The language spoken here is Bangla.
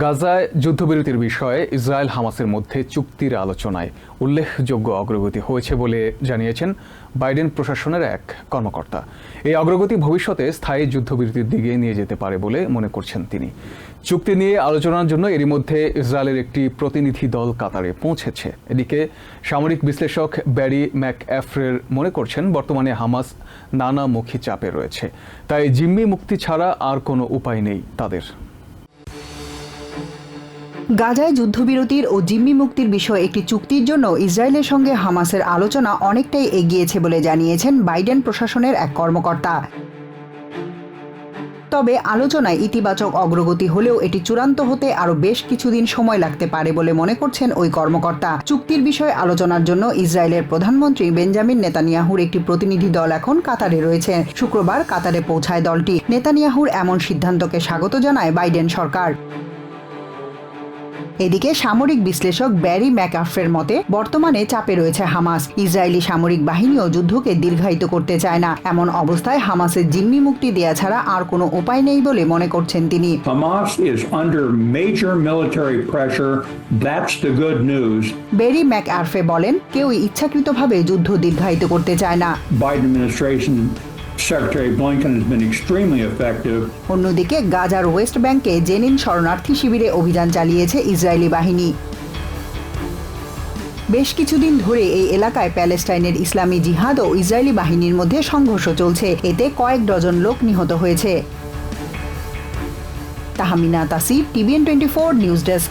গাজায় যুদ্ধবিরতির বিষয়ে ইসরায়েল হামাসের মধ্যে চুক্তির আলোচনায় উল্লেখযোগ্য অগ্রগতি হয়েছে বলে জানিয়েছেন বাইডেন প্রশাসনের এক কর্মকর্তা। এই অগ্রগতি ভবিষ্যতে স্থায়ী যুদ্ধবিরতির দিকে নিয়ে যেতে পারে বলে মনে করছেন তিনি। চুক্তি নিয়ে আলোচনার জন্য এরই মধ্যে ইসরায়েলের একটি প্রতিনিধি দল কাতারে পৌঁছেছে। এদিকে সামরিক বিশ্লেষক ব্যারি ম্যাক অ্যাফ্রের মনে করছেন, বর্তমানে হামাস নানামুখী চাপে রয়েছে। তাই জিম্মি মুক্তি ছাড়া আর কোনো উপায় নেই তাদের। গাজায় যুদ্ধবিরতির ও জিম্মি মুক্তির বিষয়ে একটি চুক্তির জন্য ইসরায়েলের সঙ্গে হামাসের আলোচনা অনেকটাই এগিয়েছে বলে জানিয়েছেন বাইডেন প্রশাসনের এক কর্মকর্তা। তবে আলোচনায় ইতিবাচক অগ্রগতি হলেও এটি চূড়ান্ত হতে আরও বেশ কিছুদিন সময় লাগতে পারে বলে মনে করছেন ওই কর্মকর্তা। চুক্তির বিষয়ে আলোচনার জন্য ইসরায়েলের প্রধানমন্ত্রী বেঞ্জামিন নেতানিয়াহুর একটি প্রতিনিধি দল এখন কাতারে রয়েছে। শুক্রবার কাতারে পৌঁছায় দলটি। নেতানিয়াহুর এমন সিদ্ধান্তকে স্বাগত জানায় বাইডেন সরকার। এদিকে সামরিক বিশ্লেষক ব্যারি ম্যাকআফের মতে বর্তমানে চাপে রয়েছে হামাস। ইসরায়েলি সামরিক বাহিনীও যুদ্ধকে দীর্ঘায়িত করতে চায় না। এমন অবস্থায় হামাসের জিম্মি মুক্তি দেয়া ছাড়া আর কোনো উপায় নেই বলে মনে করছেন তিনি. বেরি ম্যাকআরফে বলেন কেউই ইচ্ছাকৃতভাবে যুদ্ধ দীর্ঘায়িত করতে চায় না। Secretary Blinken has been extremely effective. অন্যদিকে গাজার ওয়েস্ট ব্যাংকে জেনিন শরণার্থী শিবিরে অভিযান চালিয়েছে ইসরায়েলি বাহিনী। বেশ কিছুদিন ধরে এই এলাকায় প্যালেস্টাইনের ইসলামী জিহাদ ও ইসরায়েলি বাহিনীর মধ্যে সংঘর্ষ চলছে। এতে কয়েক ডজন লোক নিহত হয়েছে। Tahmina Tasir, TVN twenty four news desk.